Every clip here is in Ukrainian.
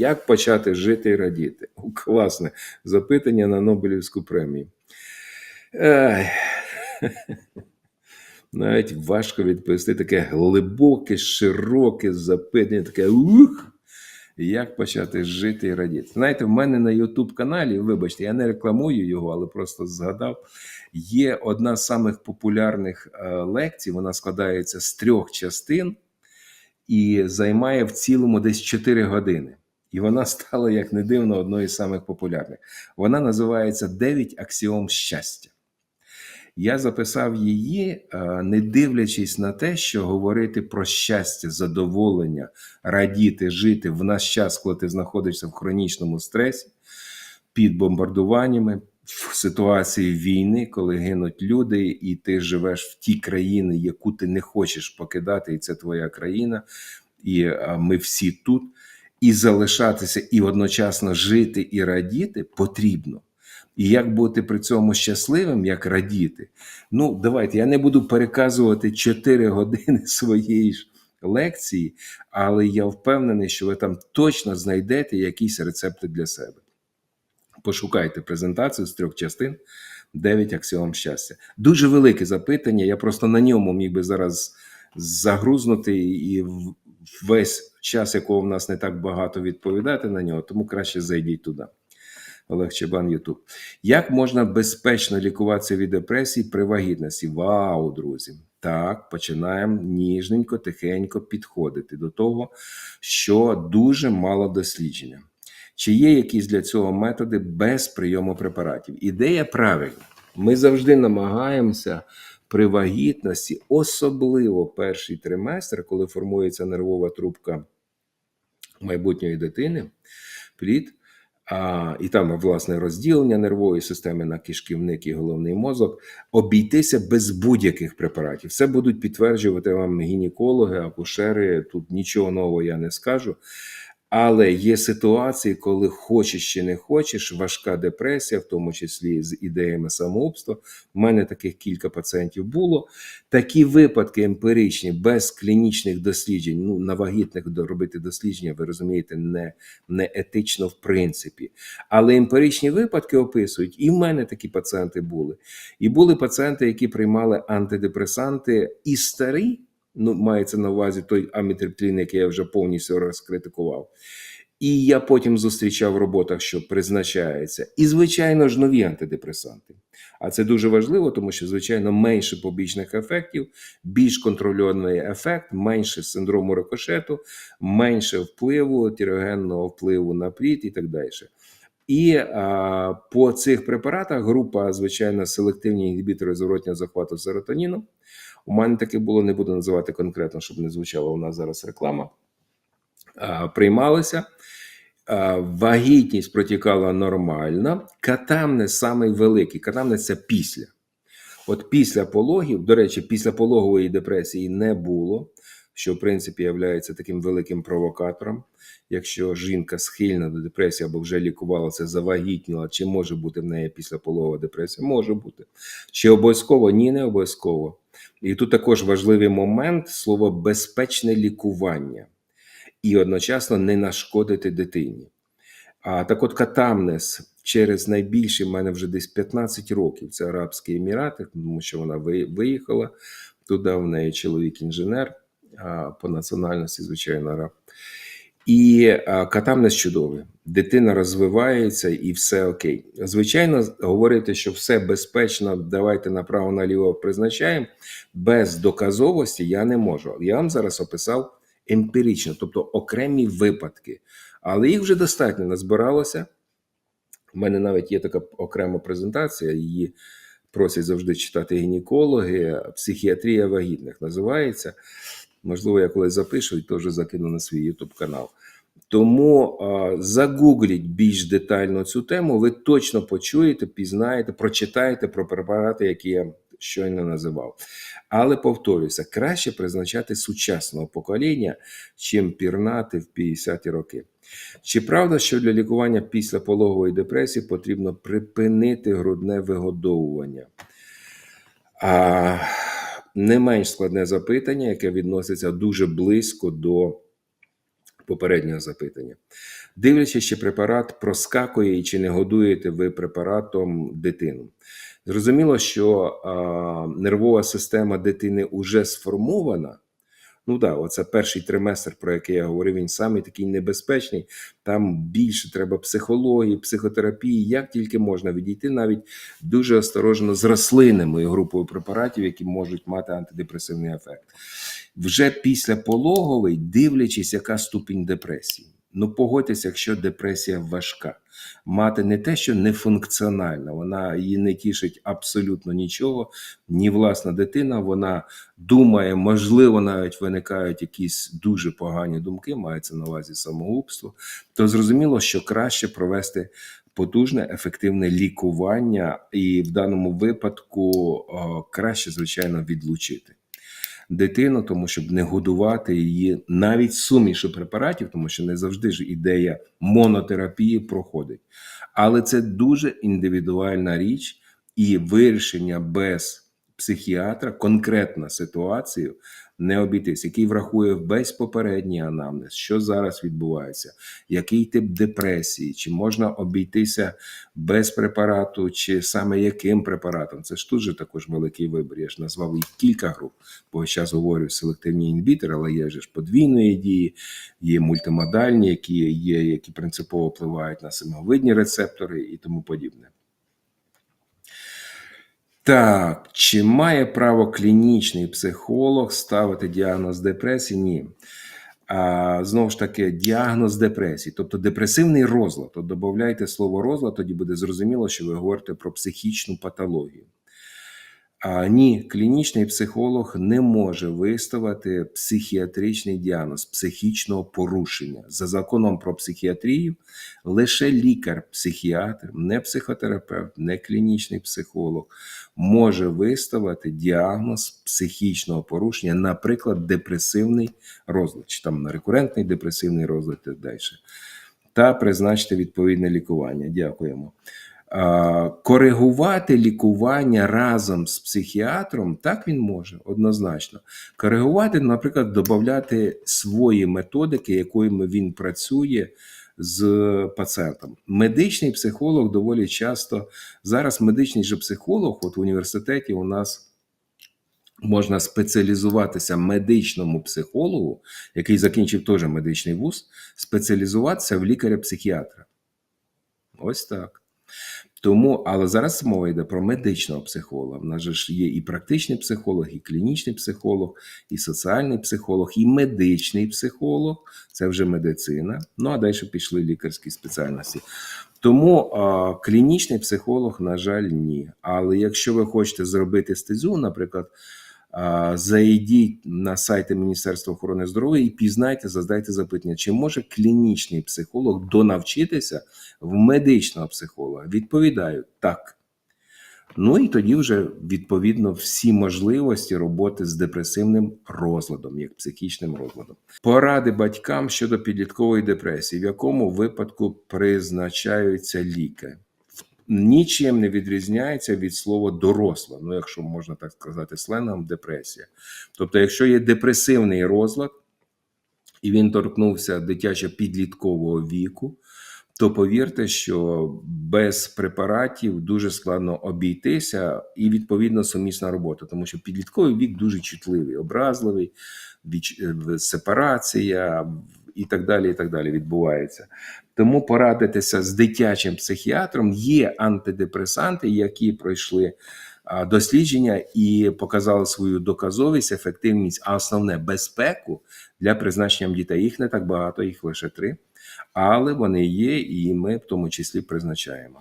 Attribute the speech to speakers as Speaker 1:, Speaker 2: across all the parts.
Speaker 1: Як почати жити і радіти? Класне запитання на Нобелівську премію. Ай. Навіть важко відповісти таке глибоке, широке запитання, таке ух. Як почати жити і радіти? Знаєте, в мене на YouTube каналі, вибачте, я не рекламую його, але просто згадав. Є одна з самих популярних е, лекцій. Вона складається з трьох частин і займає в цілому десь 4 години. І вона стала, як не дивно, одною з самих популярних. Вона називається «9 аксіом щастя. Я записав її, е, не дивлячись на те, що говорити про щастя, задоволення, радіти, жити в наш час, коли ти знаходишся в хронічному стресі, під бомбардуваннями, в ситуації війни, коли гинуть люди, і ти живеш в тій країні, яку ти не хочеш покидати, і це твоя країна, і е, ми всі тут. І залишатися, і одночасно жити і радіти потрібно. І як бути при цьому щасливим, як радіти? Ну, давайте я не буду переказувати 4 години своєї ж лекції, але я впевнений, що ви там точно знайдете якісь рецепти для себе. Пошукайте презентацію з трьох частин. 9 аксіом щастя. Дуже велике запитання. Я просто на ньому міг би зараз загрузнути і весь час, якого в нас не так багато відповідати на нього, тому краще зайдіть туди. Олег Чебан, Ютуб. Як можна безпечно лікуватися від депресії при вагітності? Вау, друзі! Так, починаємо ніжненько, тихенько підходити до того, що дуже мало дослідження. Чи є якісь для цього методи без прийому препаратів? Ідея правильна. Ми завжди намагаємося при вагітності, особливо перший триместр, коли формується нервова трубка майбутньої дитини, плід. А, і там власне розділення нервової системи на кишківник і головний мозок, обійтися без будь-яких препаратів. Це будуть підтверджувати вам гінекологи, акушери. Тут нічого нового я не скажу. Але є ситуації, коли хочеш чи не хочеш, важка депресія, в тому числі з ідеями самогубства. У мене таких кілька пацієнтів було. Такі випадки емпіричні, без клінічних досліджень, ну на вагітних робити дослідження, ви розумієте, не, не етично в принципі. Але емпіричні випадки описують, і в мене такі пацієнти були. І були пацієнти, які приймали антидепресанти і старі ну, мається на увазі той амітриптилін, який я вже повністю розкритикував. І я потім зустрічав в роботах, що призначається, і, звичайно ж, нові антидепресанти. А це дуже важливо, тому що, звичайно, менше побічних ефектів, більш контрольований ефект, менше синдрому рикошету, менше впливу, тірогенного впливу на плід і так далі. І а, по цих препаратах група, звичайно, селективні інгібітори зворотнього захвату серотоніну. У мене таке було, не буду називати конкретно, щоб не звучала у нас зараз реклама. Приймалися. Вагітність протікала нормально. Катамнес самий великий. Катамнес це після. От після пологів, до речі, після пологової депресії не було що в принципі є таким великим провокатором. Якщо жінка схильна до депресії або вже лікувалася, завагітніла, чи може бути в неї післяполова депресія? Може бути. Чи обов'язково? Ні, не обов'язково. І тут також важливий момент слово безпечне лікування і одночасно не нашкодити дитині. А так от катамнес через найбільший в мене вже десь 15 років. Це Арабські Емірати, тому що вона виїхала туди. В неї чоловік інженер по національності, звичайно, араб. І катамнес чудовий. Дитина розвивається і все окей. Звичайно, говорити, що все безпечно, давайте направо наліво призначаємо. Без доказовості я не можу. Я вам зараз описав емпірично, тобто окремі випадки. Але їх вже достатньо назбиралося. У мене навіть є така окрема презентація, її просять завжди читати гінекологи, психіатрія вагітних називається. Можливо, я колись запишу і теж закину на свій YouTube канал. Тому а, загугліть більш детально цю тему, ви точно почуєте, пізнаєте, прочитаєте про препарати, які я щойно називав. Але повторюся, краще призначати сучасного покоління, чим пірнати в 50-ті роки. Чи правда, що для лікування після пологової депресії потрібно припинити грудне вигодовування? А не менш складне запитання, яке відноситься дуже близько до попереднього запитання. Дивлячись, чи препарат проскакує і чи не годуєте ви препаратом дитину. Зрозуміло, що а, нервова система дитини вже сформована. Ну да, оце перший триместр, про який я говорив, він самий такий небезпечний. Там більше треба психології, психотерапії, як тільки можна відійти, навіть дуже осторожно з рослинними групою препаратів, які можуть мати антидепресивний ефект. Вже після пологовий, дивлячись, яка ступінь депресії. Ну, погодьтеся, якщо депресія важка, мати не те, що нефункціональна, вона її не тішить абсолютно нічого. Ні власна дитина, вона думає, можливо, навіть виникають якісь дуже погані думки, мається на увазі самогубство. То зрозуміло, що краще провести потужне ефективне лікування, і в даному випадку о, краще, звичайно, відлучити дитину, тому щоб не годувати її навіть сумішу препаратів, тому що не завжди ж ідея монотерапії проходить. Але це дуже індивідуальна річ, і вирішення без психіатра, конкретна ситуацію не обійтись, який врахує весь попередній анамнез, що зараз відбувається, який тип депресії, чи можна обійтися без препарату, чи саме яким препаратом. Це ж тут же також великий вибір. Я ж назвав їх кілька груп, бо зараз говорю селективні інгібітори, але є ж подвійної дії, є мультимодальні, які є, які принципово впливають на самовидні рецептори і тому подібне. Так, чи має право клінічний психолог ставити діагноз депресії? Ні. А, Знову ж таки, діагноз депресії, тобто депресивний розлад. От додайте слово розлад, тоді буде зрозуміло, що ви говорите про психічну патологію. А, ні, клінічний психолог не може виставити психіатричний діагноз психічного порушення. За законом про психіатрію лише лікар-психіатр, не психотерапевт, не клінічний психолог може виставити діагноз психічного порушення, наприклад, депресивний розлад, чи там рекурентний депресивний розлад і далі. Та призначити відповідне лікування. Дякуємо. Коригувати лікування разом з психіатром, так він може однозначно. Коригувати, наприклад, додати свої методики, якими він працює з пацієнтом. Медичний психолог доволі часто зараз медичний же психолог, от в університеті у нас. Можна спеціалізуватися медичному психологу, який закінчив теж медичний вуз, спеціалізуватися в лікаря-психіатра. Ось так. Тому, але зараз мова йде про медичного психолога. В нас же ж є і практичний психолог, і клінічний психолог, і соціальний психолог, і медичний психолог це вже медицина. Ну а далі пішли лікарські спеціальності. Тому а, клінічний психолог, на жаль, ні. Але якщо ви хочете зробити стезю, наприклад. Зайдіть на сайти Міністерства охорони здоров'я і пізнайте, задайте запитання, чи може клінічний психолог донавчитися в медичного психолога? Відповідаю так. Ну і тоді вже відповідно всі можливості роботи з депресивним розладом, як психічним розладом. Поради батькам щодо підліткової депресії, в якому випадку призначаються ліки нічим не відрізняється від слова доросла, ну якщо можна так сказати, сленгом депресія. Тобто, якщо є депресивний розлад, і він торкнувся дитячо-підліткового віку, то повірте, що без препаратів дуже складно обійтися і відповідно сумісна робота, тому що підлітковий вік дуже чутливий, образливий, е, сепарація і так далі. і так далі відбувається. Тому порадитися з дитячим психіатром є антидепресанти, які пройшли дослідження і показали свою доказовість, ефективність, а основне безпеку для призначення дітей. Їх не так багато, їх лише три, але вони є, і ми в тому числі призначаємо.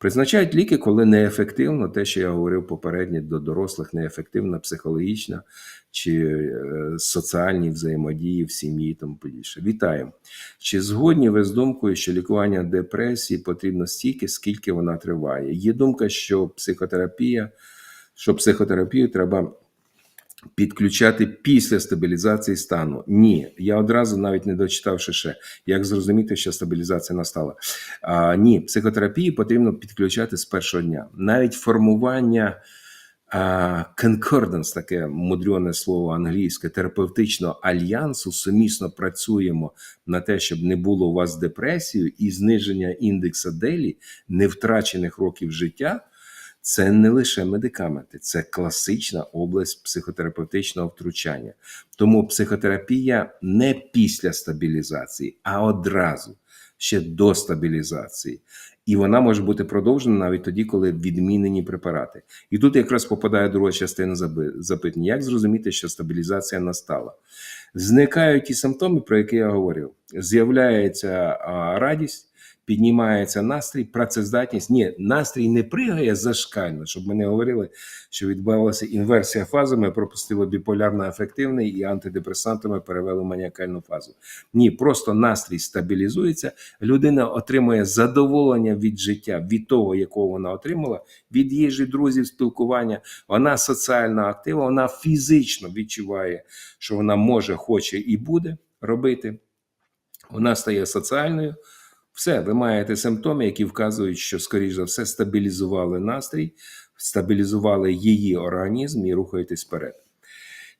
Speaker 1: Призначають ліки, коли неефективно, те, що я говорив попередньо до дорослих, неефективна психологічна чи е, соціальні взаємодії в сім'ї і тому подібне. Вітаю! Чи згодні ви з думкою, що лікування депресії потрібно стільки, скільки вона триває? Є думка, що психотерапія, що психотерапію треба підключати після стабілізації стану. Ні, я одразу навіть не дочитавши ще, як зрозуміти, що стабілізація настала. А, Ні, психотерапії потрібно підключати з першого дня. Навіть формування concordance, таке мудрене слово англійське, терапевтичного альянсу, сумісно працюємо на те, щоб не було у вас депресії і зниження індекса делі невтрачених років життя. Це не лише медикаменти, це класична область психотерапевтичного втручання. Тому психотерапія не після стабілізації, а одразу ще до стабілізації. І вона може бути продовжена навіть тоді, коли відмінені препарати. І тут якраз попадає друга частина запитання: як зрозуміти, що стабілізація настала? Зникають ті симптоми, про які я говорив. З'являється радість, піднімається настрій, працездатність. Ні, настрій не пригає зашкально, щоб ми не говорили, що відбувалася інверсія фази. Ми пропустили біполярно афективний і антидепресантами перевели маніакальну фазу. Ні, просто настрій стабілізується, людина отримує задоволення від життя, від того, якого вона отримала, від їжі, друзів, спілкування. Вона соціально активна, вона фізично відчуває, що вона може, хоче і буде робити. Вона стає соціальною. Все, ви маєте симптоми, які вказують, що, скоріш за все, стабілізували настрій, стабілізували її організм і рухаєтесь вперед.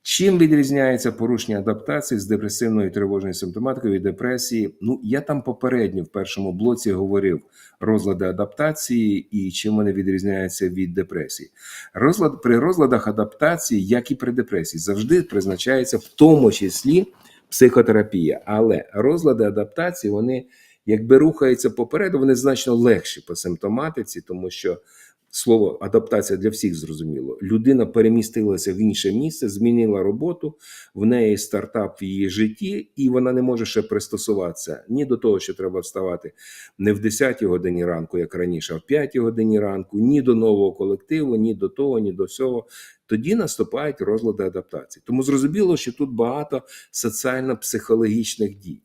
Speaker 1: Чим відрізняється порушення адаптації з депресивною тривожною симптоматикою від депресії? Ну, я там попередньо в першому блоці говорив розлади адаптації і чим вони відрізняються від депресії. Розлад при розладах адаптації, як і при депресії, завжди призначається в тому числі психотерапія. Але розлади адаптації вони якби рухаються попереду, вони значно легші по симптоматиці, тому що слово адаптація для всіх зрозуміло. Людина перемістилася в інше місце, змінила роботу, в неї стартап в її житті, і вона не може ще пристосуватися ні до того, що треба вставати не в 10 годині ранку, як раніше, а в 5 годині ранку, ні до нового колективу, ні до того, ні до всього. Тоді наступають розлади адаптації. Тому зрозуміло, що тут багато соціально-психологічних дій.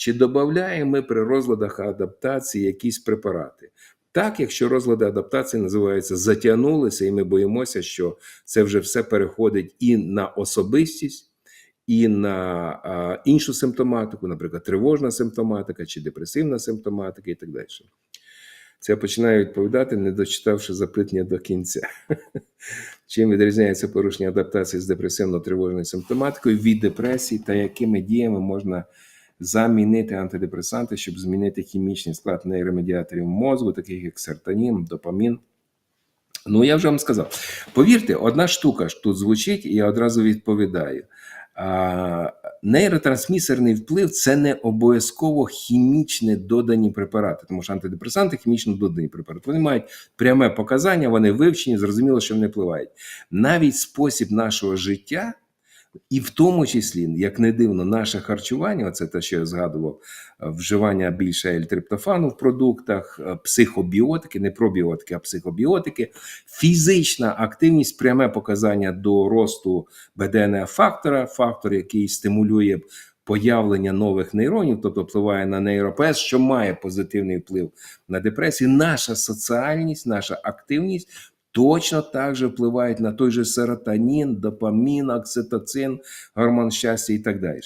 Speaker 1: Чи додаємо ми при розладах адаптації якісь препарати? Так, якщо розлади адаптації називаються затягнулися, і ми боїмося, що це вже все переходить і на особистість, і на іншу симптоматику, наприклад, тривожна симптоматика чи депресивна симптоматика, і так далі. Це я починаю відповідати, не дочитавши запитання до кінця. Чим відрізняється порушення адаптації з депресивно-тривожною симптоматикою від депресії та якими діями можна замінити антидепресанти, щоб змінити хімічний склад нейромедіаторів мозку, таких як сертонін, допамін. Ну, я вже вам сказав. Повірте, одна штука ж тут звучить, і я одразу відповідаю. А, нейротрансмісерний вплив це не обов'язково хімічно додані препарати, тому що антидепресанти хімічно додані препарати. Вони мають пряме показання, вони вивчені, зрозуміло, що вони впливають. Навіть спосіб нашого життя. І в тому числі, як не дивно, наше харчування, оце те, що я згадував, е, вживання більше ельтриптофану в продуктах, е, психобіотики, не пробіотики, а психобіотики, фізична активність, пряме показання до росту БДНФ фактора, фактор, який стимулює появлення нових нейронів, тобто впливає на нейропес, що має позитивний вплив на депресію. Наша соціальність, наша активність точно так же впливають на той же серотонін, допамін, окситоцин, гормон щастя і так далі.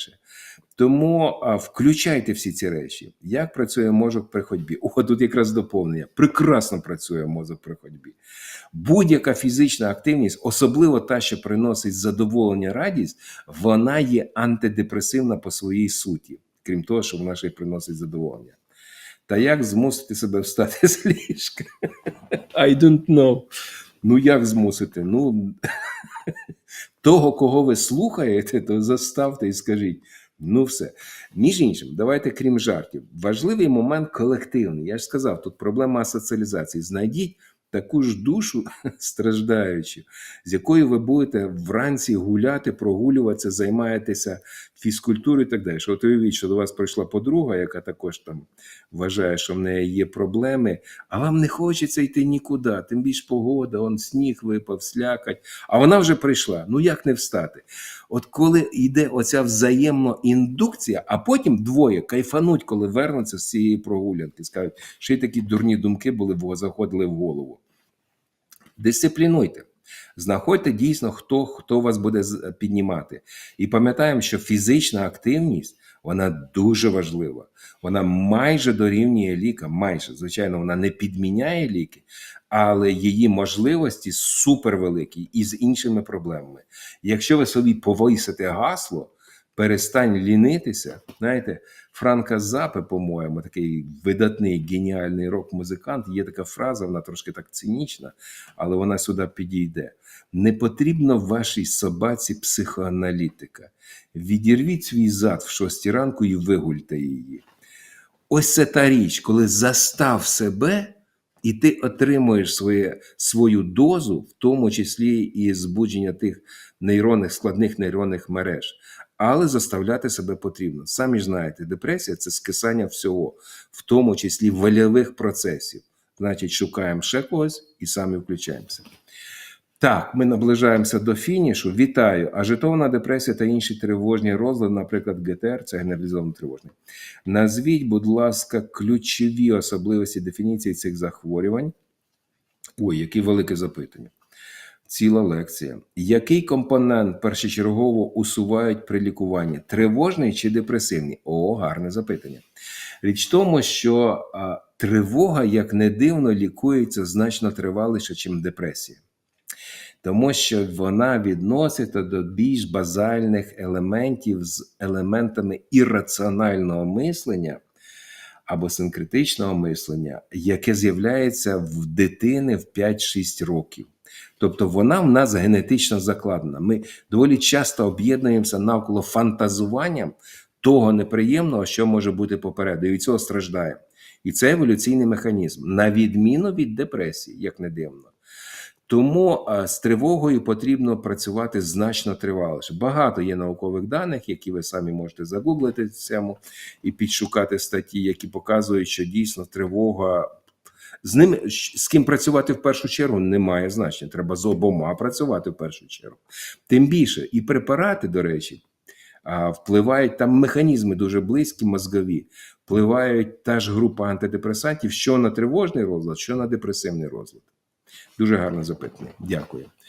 Speaker 1: Тому а, включайте всі ці речі. Як працює мозок при ходьбі? О, тут якраз доповнення. Прекрасно працює мозок при ходьбі. Будь-яка фізична активність, особливо та, що приносить задоволення, радість, вона є антидепресивна по своїй суті, крім того, що вона ще й приносить задоволення. Та як змусити себе встати з ліжка? I don't know. Ну, як змусити? Ну, того, кого ви слухаєте, то заставте і скажіть. Ну, все. Між іншим, давайте крім жартів. Важливий момент колективний. Я ж сказав, тут проблема соціалізації. Знайдіть таку ж душу страждаючу, з якою ви будете вранці гуляти, прогулюватися, займаєтеся фізкультурою і так далі. От уявіть, що до вас прийшла подруга, яка також там вважає, що в неї є проблеми, а вам не хочеться йти нікуди. Тим більш погода, он сніг випав, слякать, а вона вже прийшла. Ну як не встати? От коли йде оця взаємна індукція, а потім двоє кайфануть, коли вернуться з цієї прогулянки, скажуть, що й такі дурні думки були в заходили в голову. Дисциплінуйте. Знаходьте дійсно, хто хто вас буде піднімати. І пам'ятаємо, що фізична активність Вона дуже важлива. Вона майже дорівнює лікам. Майже, звичайно, вона не підміняє ліки, але її можливості супервеликі і з іншими проблемами. Якщо ви собі повисите гасло, перестань лінитися. Знаєте, Франка Запе, по-моєму, такий видатний геніальний рок-музикант. Є така фраза, вона трошки так цинічна, але вона сюди підійде. Не потрібно вашій собаці психоаналітика. Відірвіть свій зад в шостій ранку і вигульте її. Ось це та річ, коли застав себе, і ти отримуєш своє, свою дозу, в тому числі і збудження тих нейронних, складних нейронних мереж. Але заставляти себе потрібно. Самі ж знаєте, депресія це скисання всього, в тому числі вольових процесів. Значить, шукаємо ще когось і самі включаємося. Так, ми наближаємося до фінішу. Вітаю! Ажитована депресія та інші тривожні розлади, наприклад, ГТР, це генералізовано тривожний. Назвіть, будь ласка, ключові особливості дефініції цих захворювань. Ой, яке велике запитання. Ціла лекція. Який компонент першочергово усувають при лікуванні? Тривожний чи депресивний? О, гарне запитання. Річ в тому, що а, тривога, як не дивно, лікується значно триваліше, ніж депресія. Тому що вона відноситься до більш базальних елементів з елементами ірраціонального мислення або синкретичного мислення, яке з'являється в дитини в 5-6 років. Тобто вона в нас генетично закладена. Ми доволі часто об'єднуємося навколо фантазуванням того неприємного, що може бути попереду, і від цього страждає. І це еволюційний механізм, на відміну від депресії, як не дивно. Тому з тривогою потрібно працювати значно триваліше. Багато є наукових даних, які ви самі можете загуглити цьому і підшукати статті, які показують, що дійсно тривога з ним з ким працювати в першу чергу немає значення. Треба з обома працювати в першу чергу. Тим більше, і препарати, до речі, впливають там механізми дуже близькі, мозгові. Впливають та ж група антидепресантів, що на тривожний розлад, що на депресивний розлад. Дуже гарне запитання. Дякую.